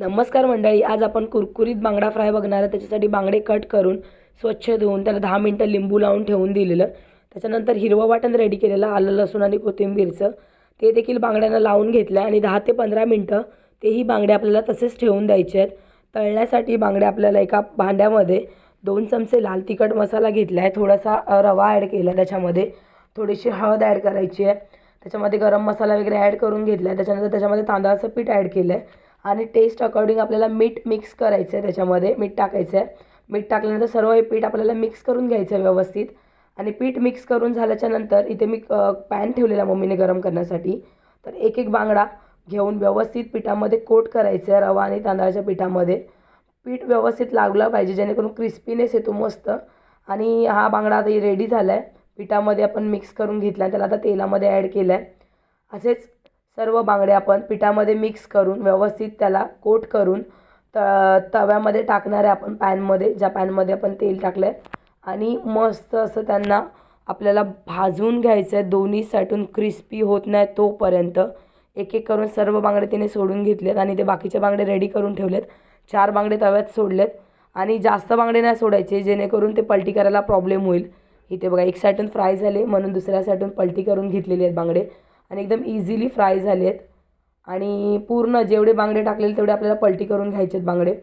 नमस्कार मंडळी आज आपण कुरकुरीत बांगडा फ्राय बघणार आहे त्याच्यासाठी बांगडे कट करून स्वच्छ धुवून त्याला दहा मिनटं लिंबू लावून ठेवून दिलेलं. त्याच्यानंतर हिरवं वाटण रेडी केलेलं आलं लसूण आणि कोथिंबीरचं. ते देखील बांगड्यांना लावून घेतलं आणि दहा ते पंधरा मिनटं तेही बांगडे आपल्याला तसेच ठेवून द्यायचे आहेत. तळण्यासाठी बांगडे आपल्याला एका भांड्यामध्ये दोन चमचे लाल तिखट मसाला घेतला आहे थोडासा रवा ॲड केला त्याच्यामध्ये. थोडीशी हळद ॲड करायची आहे. त्याच्यामध्ये गरम मसाला वगैरे ॲड करून घेतला आहे त्याच्यानंतर त्याच्यामध्ये तांदळाचं पीठ ॲड केलं आहे आणि टेस्ट अकॉर्डिंग आपल्याला मीठ मिक्स करायचं आहे त्याच्यामध्ये मीठ टाकायचं आहे मीठ टाकल्यानंतर सर्व हे पीठ आपल्याला मिक्स करून घ्यायचं आहे व्यवस्थित. आणि पीठ मिक्स करून झाल्याच्यानंतर इथे मी पॅन ठेवलेला मम्मीने गरम करण्यासाठी. तर एक एक बांगडा घेऊन व्यवस्थित पिठामध्ये कोट करायचं आहे रवा आणि तांदळाच्या पिठामध्ये. पीठ व्यवस्थित लागलं पाहिजे जेणेकरून क्रिस्पीनेस येतो मस्त. आणि हा बांगडा आता रेडी झाला आहे पिठामध्ये आपण मिक्स करून घेतला आहे त्याला आता तेलामध्ये ॲड केलं आहे असेच सर्व बांगडे आपण पिठामध्ये मिक्स करून व्यवस्थित त्याला कोट करून त तव्यामध्ये टाकणार आहे आपण पॅनमध्ये ज्या पॅनमध्ये आपण तेल टाकलं आहे आणि मस्त असं त्यांना आपल्याला भाजून घ्यायचं आहे दोन्ही साठून क्रिस्पी होत नाही तोपर्यंत. एक एक करून सर्व बांगडे तिने सोडून घेतलेत आणि ते बाकीचे बांगडे रेडी करून ठेवलेत. चार बांगडे तव्यात सोडलेत. आणि जास्त बांगडे नाही सोडायचे जेणेकरून ते पलटी करायला प्रॉब्लेम होईल. इथे बघा एक साईडून फ्राय झाले म्हणून दुसऱ्या साईडून पलटी करून घेतलेली आहेत बांगडे. आणि एकदम इझिली फ्राय झाले आहेत आणि पूर्ण जेवढे बांगडे टाकलेले तेवढे आपल्याला पलटी करून घ्यायचे आहेत बांगडे.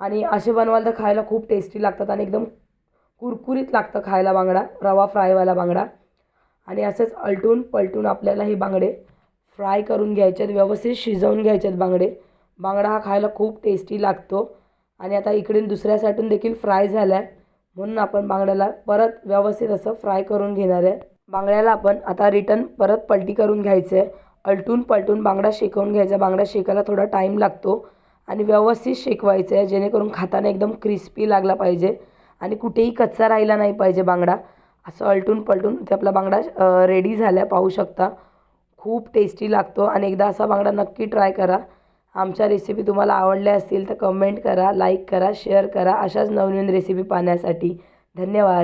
आणि असे बनवाल तर खायला खूप टेस्टी लागतात आणि एकदम कुरकुरीत लागतं खायला बांगडा रवा फ्रायवाला बांगडा. आणि असंच अलटून पलटून आपल्याला हे बांगडे फ्राय करून घ्यायचे आहेत व्यवस्थित शिजवून घ्यायचे आहेत बांगडे. बांगडा हा खायला खूप टेस्टी लागतो. आणि आता इकडून दुसऱ्या साईडून देखील फ्राय झाला आहे म्हणून आपण बांगड्याला परत व्यवस्थित असं फ्राय करून घेणार आहे. बांगड्याला आपण आता रिटर्न परत पलटी करून घ्यायचं. आहे अलटून पलटून बांगडा शेकवून घ्यायचा. बांगडा शेकायला थोडा टाईम लागतो. आणि व्यवस्थित शेकवायचं आहे जेणेकरून खाताना एकदम क्रिस्पी लागला पाहिजे. आणि कुठेही कच्चा राहिला नाही पाहिजे बांगडा. असं अलटून पलटून ते आपला बांगडा रेडी झाला आहे पाहू शकता. खूप टेस्टी लागतो. आणि एकदा असा बांगडा नक्की ट्राय करा. आमच्या रेसिपी तुम्हाला आवडल्या असतील तर कमेंट करा लाईक करा शेअर करा. अशाच नवनवीन रेसिपी पाहण्यासाठी. धन्यवाद.